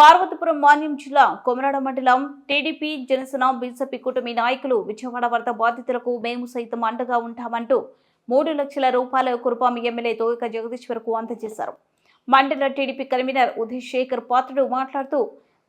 పార్వతీపురం మాన్యం జిల్లా కొమరాడ మండలం TDP Janasena BJP కూటమి నాయకులు విజయవాడ వరద బాధితులకు మేము సైతం అండగా ఉంటామంటూ మూడు లక్షల రూపాయల కురుపామి ఎమ్మెల్యే తోయక జగదీశ్వర్కు అందజేశారు. మండల టీడీపీ కన్వీనర్ ఉదయ్ శేఖర్ పాత్రుడు మాట్లాడుతూ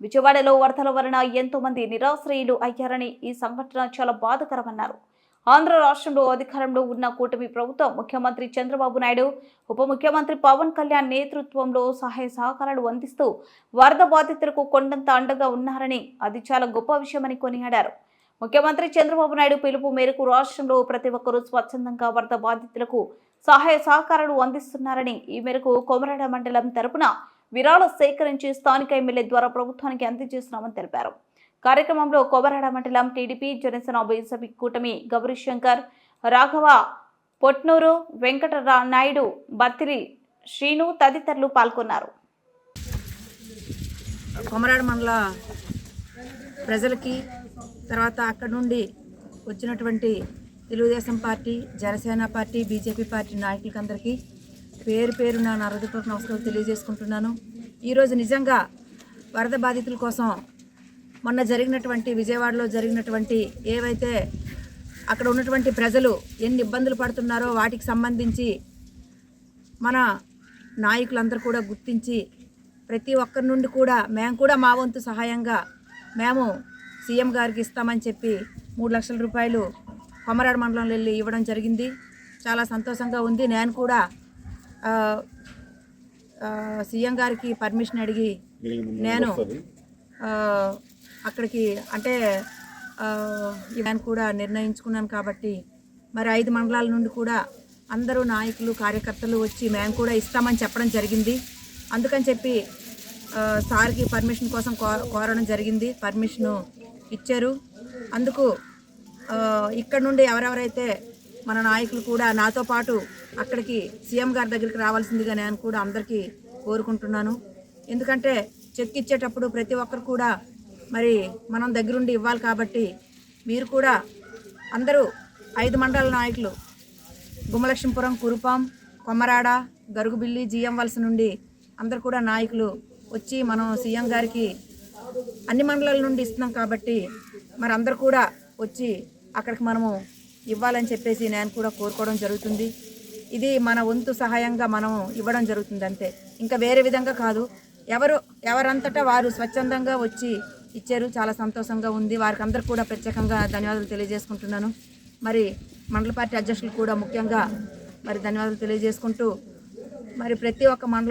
విజయవాడలో వరదల వలన ఎంతో మంది నిరాశ్రయులు అయ్యారని ఈ సంఘటన చాలా బాధకరమన్నారు. ఆంధ్ర రాష్ట్రంలో అధికారంలో ఉన్న కూటమి ప్రభుత్వం ముఖ్యమంత్రి చంద్రబాబు నాయుడు ఉప ముఖ్యమంత్రి పవన్ కళ్యాణ్ నేతృత్వంలో సహాయ సహకారాలు అందిస్తూ వరద బాధితులకు కొండంత అండగా ఉన్నారని అది చాలా గొప్ప విషయమని కొనియాడారు. ముఖ్యమంత్రి చంద్రబాబు నాయుడు పిలుపు మేరకు రాష్ట్రంలో ప్రతి ఒక్కరూ స్వచ్ఛందంగా వరద బాధితులకు సహాయ సహకారాలు అందిస్తున్నారని ఈ మేరకు కొమరాడ మండలం తరపున విరాళ సేకరించి స్థానిక ఎమ్మెల్యే ద్వారా ప్రభుత్వానికి అందజేస్తున్నామని తెలిపారు. కార్యక్రమంలో కొమరాడ మండలం టీడీపీ జనసేన బీజేపీ కూటమి గౌరీ శంకర్ రాఘవ పొట్నూరు వెంకటరా నాయుడు బత్తిరి శ్రీను తదితరులు పాల్గొన్నారు. కొమరాడ మండల ప్రజలకి తర్వాత అక్కడ నుండి వచ్చినటువంటి Telugu Desam party Janasena party BJP party నాయకులకి అందరికీ పేరు పేరు నా నరదపూర్వక నమస్కారం తెలియజేసుకుంటున్నాను. ఈరోజు నిజంగా వరద బాధితుల కోసం మొన్న జరిగినటువంటి విజయవాడలో జరిగినటువంటి ఏవైతే అక్కడ ఉన్నటువంటి ప్రజలు ఎన్ని ఇబ్బందులు పడుతున్నారో వాటికి సంబంధించి మన నాయకులందరూ కూడా గుర్తించి ప్రతి ఒక్కరి నుండి కూడా మేము కూడా మా వంతు సహాయంగా మేము సీఎం గారికి ఇస్తామని చెప్పి మూడు లక్షల రూపాయలు కొమరాడు మండలంలో వెళ్ళి ఇవ్వడం జరిగింది. చాలా సంతోషంగా ఉంది. నేను కూడా సీఎం గారికి పర్మిషన్ అడిగి నేను అక్కడికి అంటే ఇవన్నీ కూడా నిర్ణయించుకున్నాను కాబట్టి మరి ఐదు మండలాల నుండి కూడా అందరూ నాయకులు కార్యకర్తలు వచ్చి మేము కూడా ఇస్తామని చెప్పడం జరిగింది. అందుకని చెప్పి సార్కి పర్మిషన్ కోసం కో- కోరడం జరిగింది. పర్మిషను ఇచ్చారు. అందుకు ఇక్కడ నుండి ఎవరెవరైతే మన నాయకులు కూడా నాతో పాటు అక్కడికి సీఎం గారి దగ్గరికి రావాల్సిందిగా నేను కూడా అందరికీ కోరుకుంటున్నాను. ఎందుకంటే చెక్ ఇచ్చేటప్పుడు ప్రతి ఒక్కరు కూడా మరి మనం దగ్గరుండి ఇవ్వాలి కాబట్టి మీరు కూడా అందరూ ఐదు మండల నాయకులు గుమలక్ష్మీపురం కురుపాం కొమరాడ గరుగుబిల్లి జిఎం వలస నుండి అందరు కూడా నాయకులు వచ్చి మనం సీఎం గారికి అన్ని మండలాల నుండి ఇస్తున్నాం కాబట్టి మరి అందరు కూడా వచ్చి అక్కడికి మనము ఇవ్వాలని చెప్పేసి నేను కూడా కోరుకోవడం జరుగుతుంది. ఇది మన వంతు సహాయంగా మనం ఇవ్వడం జరుగుతుంది అంతే. ఇంకా వేరే విధంగా కాదు. ఎవరు ఎవరంతటా వారు స్వచ్ఛందంగా వచ్చి ఇచ్చారు. చాలా సంతోషంగా ఉంది. వారికి అందరికి కూడా ప్రత్యేకంగా ధన్యవాదాలు తెలియజేసుకుంటున్నాను. మరి మండల పార్టీ అధ్యక్షులు కూడా ముఖ్యంగా మరి ధన్యవాదాలు తెలియజేసుకుంటూ మరి ప్రతి ఒక్క మండలం